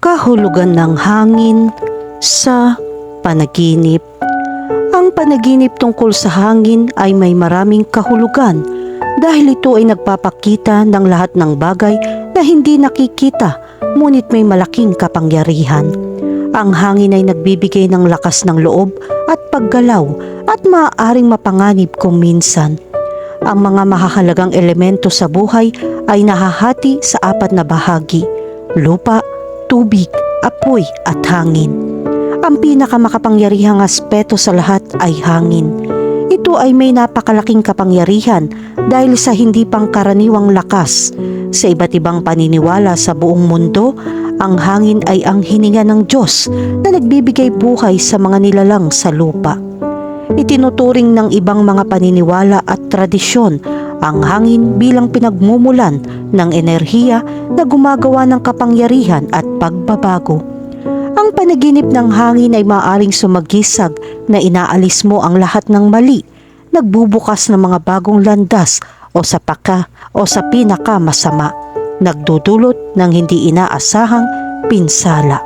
kahulugan ng hangin sa panaginip. Ang panaginip tungkol sa hangin ay may maraming kahulugan dahil ito ay nagpapakita ng lahat ng bagay na hindi nakikita ngunit may malaking kapangyarihan. Ang hangin ay nagbibigay ng lakas ng loob at paggalaw at maaaring mapanganib kung minsan. Ang mga mahahalagang elemento sa buhay ay nahahati sa apat na bahagi, lupa, tubig, apoy at hangin. Ang pinakamakapangyarihang aspeto sa lahat ay hangin. Ito ay may napakalaking kapangyarihan dahil sa hindi pangkaraniwang lakas. Sa iba't ibang paniniwala sa buong mundo, ang hangin ay ang hininga ng Diyos na nagbibigay buhay sa mga nilalang sa lupa. Itinuturing ng ibang mga paniniwala at tradisyon ang hangin bilang pinagmumulan ng enerhiya na gumagawa ng kapangyarihan at pagbabago. Ang panaginip ng hangin ay maaaring sumagisag na inaalis mo ang lahat ng mali, nagbubukas ng mga bagong landas o sa paka o sa pinaka masama, nagdudulot ng hindi inaasahang pinsala.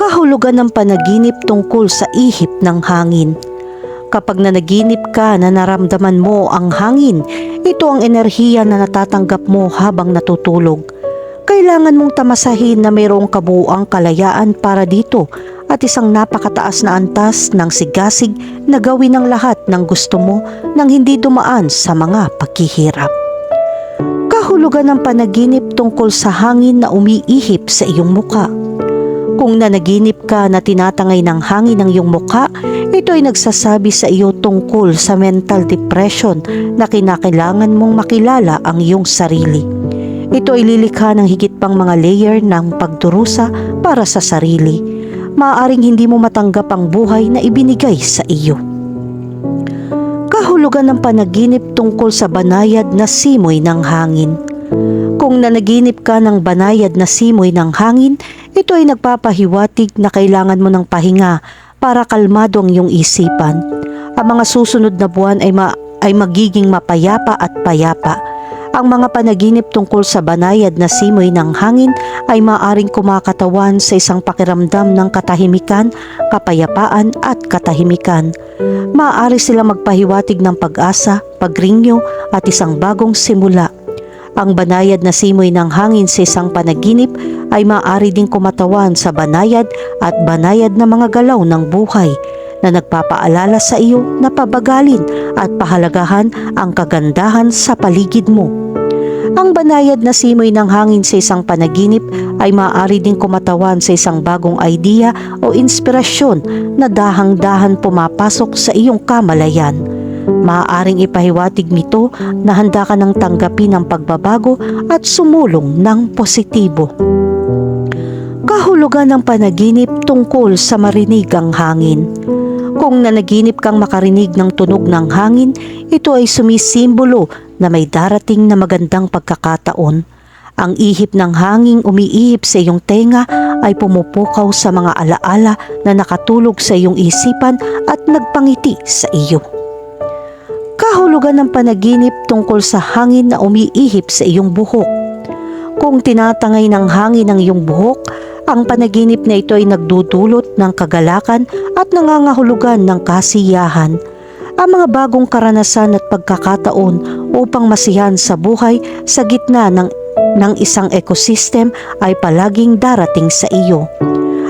Kahulugan ng panaginip tungkol sa ihip ng hangin. Kapag nanaginip ka na naramdaman mo ang hangin, ito ang enerhiya na natatanggap mo habang natutulog. Kailangan mong tamasahin na mayroong kabuuang kalayaan para dito at isang napakataas na antas ng sigasig na gawin ang lahat ng gusto mo nang hindi dumaan sa mga paghihirap. Kahulugan ng panaginip tungkol sa hangin na umiihip sa iyong muka. Kung nanaginip ka na tinatangay ng hangin ang iyong muka, ito ay nagsasabi sa iyo tungkol sa mental depression na kinakailangan mong makilala ang iyong sarili. Ito ay lilikha ng higit pang mga layer ng pagdurusa para sa sarili. Maaring hindi mo matanggap ang buhay na ibinigay sa iyo. Kahulugan ng panaginip tungkol sa banayad na simoy ng hangin. Kung nanaginip ka ng banayad na simoy ng hangin, ito ay nagpapahiwatig na kailangan mo ng pahinga para kalmado ang iyong isipan. Ang mga susunod na buwan ay, ma- ay magiging mapayapa at payapa. Ang mga panaginip tungkol sa banayad na simoy ng hangin ay maaring kumakatawan sa isang pakiramdam ng katahimikan, kapayapaan at katahimikan. Maaari sila magpahiwatig ng pag-asa, pagringyo at isang bagong simula. Ang banayad na simoy ng hangin sa isang panaginip ay maaari ding kumatawan sa banayad at banayad na mga galaw ng buhay na nagpapaalala sa iyo na pabagalin at pahalagahan ang kagandahan sa paligid mo. Ang banayad na simoy ng hangin sa isang panaginip ay maaari ding kumatawan sa isang bagong idea o inspirasyon na dahang-dahan pumapasok sa iyong kamalayan. Maaaring ipahiwatig nito na handa ka ng tanggapin ang pagbabago at sumulong ng positibo. Kahulugan ng panaginip tungkol sa marinig ang hangin. Kung nanaginip kang makarinig ng tunog ng hangin, ito ay sumisimbolo na may darating na magandang pagkakataon. Ang ihip ng hanging umiihip sa iyong tenga ay pumupukaw sa mga alaala na nakatulog sa iyong isipan at nagpangiti sa iyo. Kahulugan ng panaginip tungkol sa hangin na umiihip sa iyong buhok. Kung tinatangay ng hangin ang iyong buhok, ang panaginip na ito ay nagdudulot ng kagalakan at nangangahulugan ng kasiyahan. Ang mga bagong karanasan at pagkakataon upang masihan sa buhay sa gitna ng, ng isang ecosystem ay palaging darating sa iyo.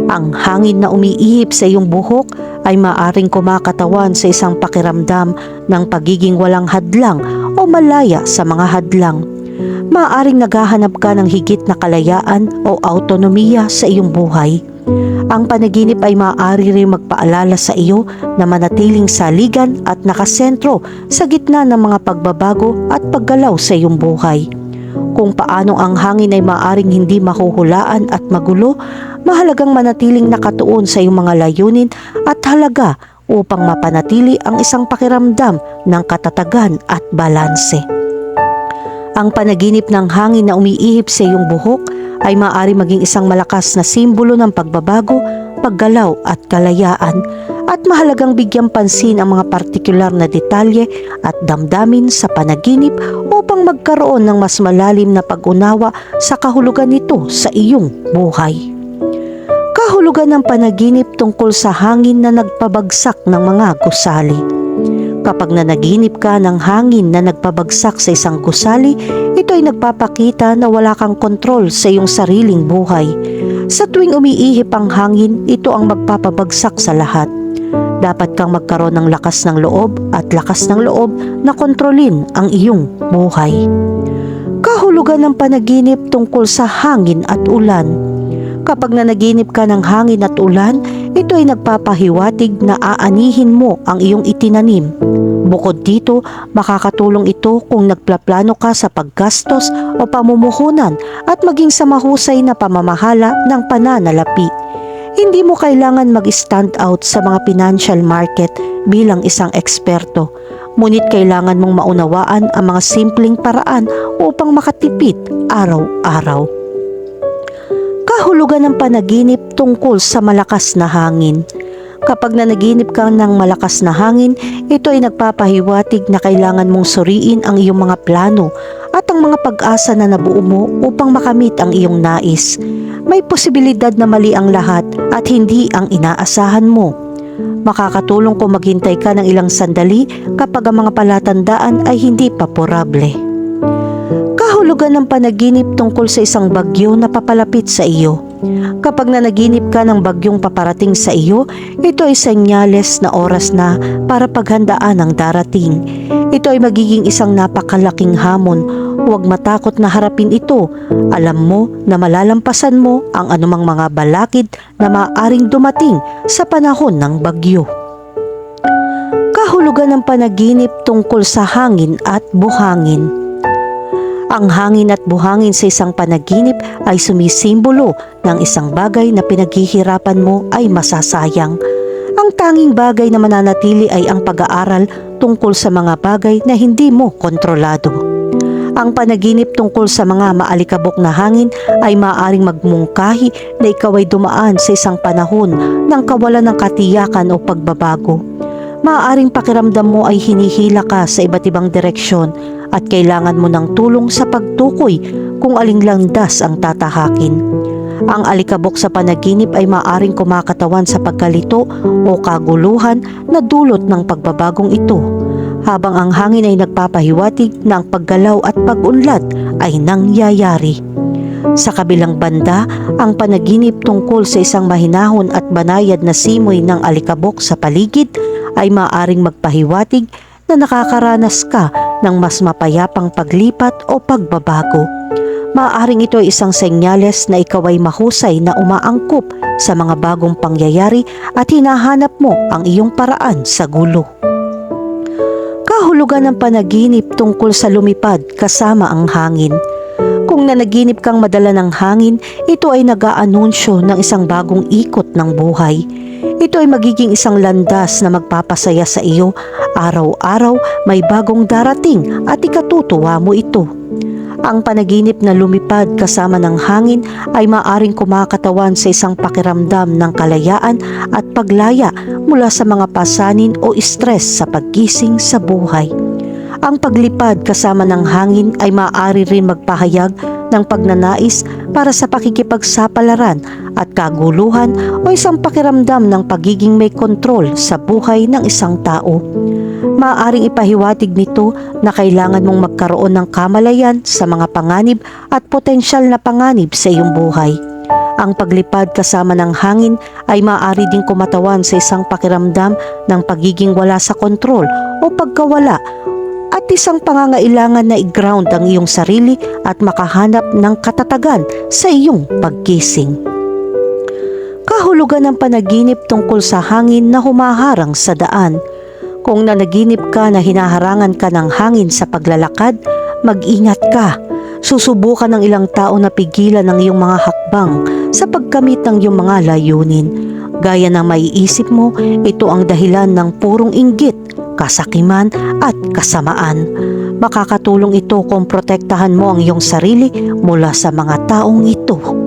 Ang hangin na umiihip sa iyong buhok ay maaring kumakatawan sa isang pakiramdam ng pagiging walang hadlang o malaya sa mga hadlang. Maaring naghahanap ka ng higit na kalayaan o autonomiya sa iyong buhay. Ang panaginip ay maaari rin magpaalala sa iyo na manatiling saligan at nakasentro sa gitna ng mga pagbabago at paggalaw sa iyong buhay. Kung paano ang hangin ay maaring hindi mahuhulaan at magulo, mahalagang manatiling nakatuon sa iyong mga layunin at halaga upang mapanatili ang isang pakiramdam ng katatagan at balanse. Ang panaginip ng hangin na umiihip sa iyong buhok ay maaari maging isang malakas na simbolo ng pagbabago, paggalaw at kalayaan. at mahalagang bigyang pansin ang mga partikular na detalye at damdamin sa panaginip upang magkaroon ng mas malalim na pag-unawa sa kahulugan nito sa iyong buhay. Kahulugan ng panaginip tungkol sa hangin na nagpabagsak ng mga gusali. Kapag nanaginip ka ng hangin na nagpabagsak sa isang gusali, ito ay nagpapakita na wala kang kontrol sa iyong sariling buhay. Sa tuwing umiihip ang hangin, ito ang magpapabagsak sa lahat. Dapat kang magkaroon ng lakas ng loob at lakas ng loob na kontrolin ang iyong buhay. Kahulugan ng panaginip tungkol sa hangin at ulan. Kapag nanaginip ka ng hangin at ulan, ito ay nagpapahiwatig na aanihin mo ang iyong itinanim. Bukod dito, makakatulong ito kung nagplaplano ka sa paggastos o pamumuhunan at maging sa mahusay na pamamahala ng pananalapi. Hindi mo kailangan mag-stand out sa mga financial market bilang isang eksperto. Ngunit kailangan mong maunawaan ang mga simpleng paraan upang makatipid araw-araw kahulugan ng panaginip tungkol sa malakas na hangin. Kapag nanaginip ka ng malakas na hangin, ito ay nagpapahiwatig na kailangan mong suriin ang iyong mga plano at ang mga pag-asa na nabuo mo upang makamit ang iyong nais. May posibilidad na mali ang lahat at hindi ang inaasahan mo. Makakatulong kung maghintay ka ng ilang sandali kapag ang mga palatandaan ay hindi paporable kahulugan ng panaginip tungkol sa isang bagyo na papalapit sa iyo. Kapag nanaginip ka ng bagyong paparating sa iyo, ito ay senyales na oras na para paghandaan ang darating. Ito ay magiging isang napakalaking hamon. Huwag matakot na harapin ito. Alam mo na malalampasan mo ang anumang mga balakid na maaaring dumating sa panahon ng bagyo. Kahulugan ng panaginip tungkol sa hangin at buhangin. Ang hangin at buhangin sa isang panaginip ay sumisimbolo ng isang bagay na pinaghihirapan mo ay masasayang. Ang tanging bagay na mananatili ay ang pag-aaral tungkol sa mga bagay na hindi mo kontrolado. Ang panaginip tungkol sa mga maalikabok na hangin ay maaaring magmungkahi na ikaw ay dumaan sa isang panahon ng kawalan ng katiyakan o pagbabago. Maaaring pakiramdam mo ay hinihila ka sa iba't ibang direksyon at kailangan mo ng tulong sa pagtukoy kung aling landas ang tatahakin. Ang alikabok sa panaginip ay maaring kumakatawan sa pagkalito o kaguluhan na dulot ng pagbabagong ito, habang ang hangin ay nagpapahiwatig na paggalaw at pagunlad ay nangyayari. Sa kabilang banda, ang panaginip tungkol sa isang mahinahon at banayad na simoy ng alikabok sa paligid ay maaring magpahiwatig na nakakaranas ka ng mas mapayapang paglipat o pagbabago. Maaring ito ay isang senyales na ikaw ay mahusay na umaangkop sa mga bagong pangyayari at hinahanap mo ang iyong paraan sa gulo. Kahulugan ng panaginip tungkol sa lumipad kasama ang hangin. Kung nanaginip kang madala ng hangin, ito ay nag-aanunsyo ng isang bagong ikot ng buhay. Ito ay magiging isang landas na magpapasaya sa iyo. Araw-araw may bagong darating at ikatutuwa mo ito. Ang panaginip na lumipad kasama ng hangin ay maaring kumakatawan sa isang pakiramdam ng kalayaan at paglaya mula sa mga pasanin o stress sa paggising sa buhay. Ang paglipad kasama ng hangin ay maaari rin magpahayag ng pagnanais para sa pakikipagsapalaran at kaguluhan o isang pakiramdam ng pagiging may kontrol sa buhay ng isang tao. Maaaring ipahiwatig nito na kailangan mong magkaroon ng kamalayan sa mga panganib at potensyal na panganib sa iyong buhay. Ang paglipad kasama ng hangin ay maaari ding kumatawan sa isang pakiramdam ng pagiging wala sa kontrol o pagkawala at isang pangangailangan na i-ground ang iyong sarili at makahanap ng katatagan sa iyong pagkising. Kahulugan ng panaginip tungkol sa hangin na humaharang sa daan. Kung nanaginip ka na hinaharangan ka ng hangin sa paglalakad, mag-ingat ka. Susubukan ng ilang tao na pigilan ang iyong mga hakbang sa pagkamit ng iyong mga layunin. Gaya ng maiisip mo, ito ang dahilan ng purong inggit kasakiman at kasamaan. Makakatulong ito kung protektahan mo ang iyong sarili mula sa mga taong ito.